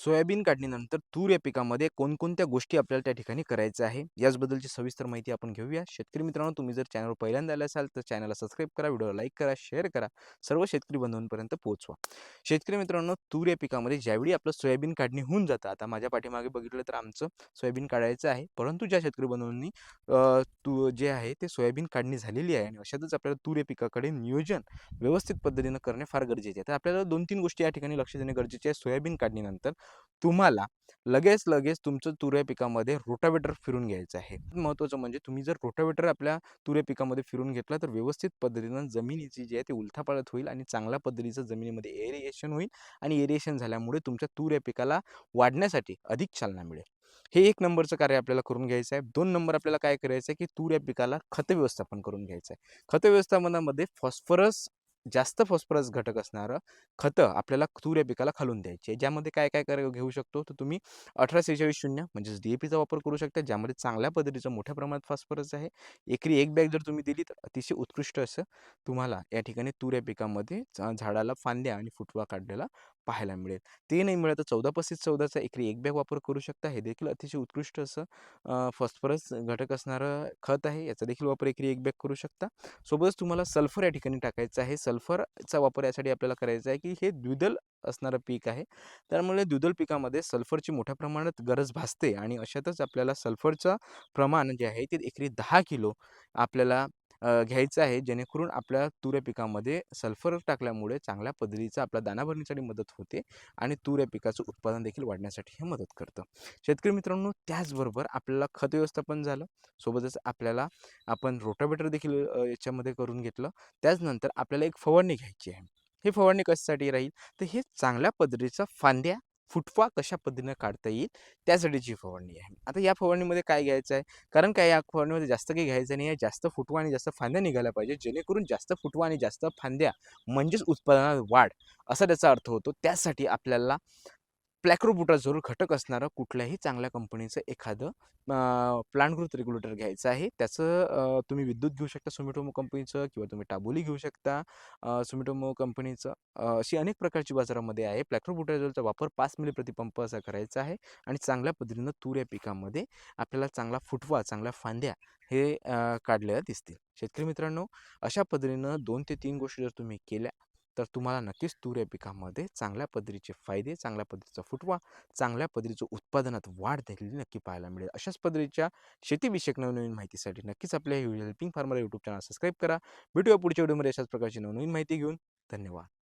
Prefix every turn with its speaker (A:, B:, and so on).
A: Soybean काढणीनंतर तूर या पिकामध्ये कोणकोणत्या गोष्टी आपल्याला त्या ठिकाणी करायच्या आहे? याचबद्दलची सविस्तर माहिती आपण घेऊया. शेतकरी मित्रांनो तुम्ही जर चॅनल पहिल्यांदा आले असाल तर चॅनलला सबस्क्राईब करा व्हिडिओला लाईक करा शेअर करा. सर्व शेतकरी बंधूंपर्यंत पोहोचवा. शेतकरी मित्रांनो तूर या पिकामध्ये ज्यावेळी आपलं सोयाबीन काढणी होऊन जातं आता माझ्या पाठीमागे बघितलं तर आमचं सोयाबीन काढायचं आहे. परंतु ज्या शेतकरी बंधूंनी तू जे आहे ते सोयाबीन काढणी झालेली आहे आणि अशातच आपल्याला तूर या पिकाकडे नियोजन व्यवस्थित पद्धतीनं करणे फार गरजेचे आहे. तर आपल्याला दोन तीन गोष्टी या ठिकाणी लक्ष देणे गरजेचे आहे. सोयाबीन काढणीनंतर तुम्हाला लगेच लगेच तुमचं तुऱ्या पिकामध्ये रोटावेटर फिरून घ्यायचं आहे. महत्त्वाचं म्हणजे तुम्ही जर रोटावेटर आपल्या तुऱ्या पिकामध्ये फिरून घेतला तर व्यवस्थित पद्धतीनं जमिनीची जी आहे ती उलथापाळत होईल आणि चांगल्या पद्धतीचं जमिनीमध्ये एरिएशन होईल आणि एरिएशन झाल्यामुळे तुमच्या तुऱ्या पिकाला वाढण्यासाठी अधिक चालना मिळेल. हे एक नंबरचं कार्य आपल्याला करून घ्यायचं आहे. दोन नंबर आपल्याला काय करायचं आहे की तूर या पिकाला खत व्यवस्थापन करून घ्यायचं आहे. खत व्यवस्थापनामध्ये फॉस्फरस जास्त फॉस्फरस घटक असणारं खतं आपल्याला तूर या पिकाला खालून द्यायची. ज्यामध्ये काय काय कर घेऊ शकतो? तर तुम्ही अठरा सेहेचाळीस शून्य म्हणजेच डी ए पीचा वापर करू शकता ज्यामध्ये चांगल्या पद्धतीचं मोठ्या प्रमाणात फॉस्फरस आहे. एकरी एक बॅग जर तुम्ही दिली तर अतिशय उत्कृष्ट असं तुम्हाला या ठिकाणी तूर या पिकामध्ये झाडाला फांद्या आणि फुटवा काढलेला पाहायला मिळेल. ते नाही मिळत तर चौदा पस्तीस चौदाचा एकरी एक बॅग वापर करू शकता. हे देखील अतिशय उत्कृष्ट असं फॉस्फरस घटक असणारं खत आहे. याचा देखील वापर एकरी एक बॅग करू शकता. सोबतच तुम्हाला सल्फर या ठिकाणी टाकायचं आहे. सल्फरचा वापर यासाठी आपल्याला करायचा आहे की हे द्विदल असणारं पीक आहे. त्यामुळे द्विदल पिकामध्ये सल्फरची मोठ्या प्रमाणात गरज भासते आणि अशातच आपल्याला सल्फरचं प्रमाण जे आहे ते एकरी दहा किलो आपल्याला घ्यायचं आहे जेणेकरून आपल्या तूर या पिकामध्ये सल्फर टाकल्यामुळे चांगल्या पद्धतीचा आपला दाना भरण्यासाठी मदत होते आणि तूर या पिकाचं उत्पादन देखील वाढण्यासाठी हे मदत करतं. शेतकरी मित्रांनो त्याचबरोबर आपल्याला खत व्यवस्थापन झालं. सोबतच आपल्याला आपण रोटावेटर देखील याच्यामध्ये करून घेतलं. त्याचनंतर आपल्याला एक फवारणी घ्यायची आहे. ही फवारणी कशासाठी राहील? तर हे चांगल्या पद्धतीचा फांद्या फुटवा कशा पद्धतीनं काढता येईल त्यासाठीची फवारणी आहे. आता या फवारणीमध्ये काय घ्यायचं आहे? कारण काय या फवारणीमध्ये जास्त काही घ्यायचं नाही आहे. जास्त फुटवा आणि जास्त फांद्या निघायला पाहिजे जेणेकरून जास्त फुटवा आणि जास्त फांद्या म्हणजेच उत्पादनात वाढ असा त्याचा अर्थ होतो. त्यासाठी आपल्याला प्लॅक्रोबुटाजोर घटक असणारं कुठल्याही चांगल्या कंपनीचं एखादं प्लांट ग्रोथ रेग्युलेटर घ्यायचं आहे. त्याचं तुम्ही विद्युत घेऊ शकता सुमिटोमो कंपनीचं किंवा तुम्ही टाबोली घेऊ शकता. सुमिटोमो कंपनीचं अशी अनेक प्रकारची बाजारामध्ये आहे. प्लॅक्रोबुटाजोलचा वापर पाच मिली प्रतिपंप असा करायचा आहे आणि चांगल्या पद्धतीनं तूर या पिकामध्ये आपल्याला चांगला फुटवा चांगल्या फांद्या हे काढलेल्या दिसतील. शेतकरी मित्रांनो अशा पद्धतीनं दोन ते तीन गोष्टी जर तुम्ही केल्या तर तुम्हाला नक्कीच तूर या पिकामध्ये चांगल्या पद्धतीचे फायदे चांगल्या पद्धतीचा फुटवा चांगल्या पद्धतीचं उत्पादनात वाढ झालेली नक्की पाहायला मिळेल. अशाच पद्धतीच्या शेतीविषयक नवनवीन माहितीसाठी नक्कीच आपल्या helping farmer YouTube channel subscribe करा. भेटूया पुढच्या व्हिडिओमध्ये अशाच प्रकारची नवनवीन माहिती घेऊन. धन्यवाद.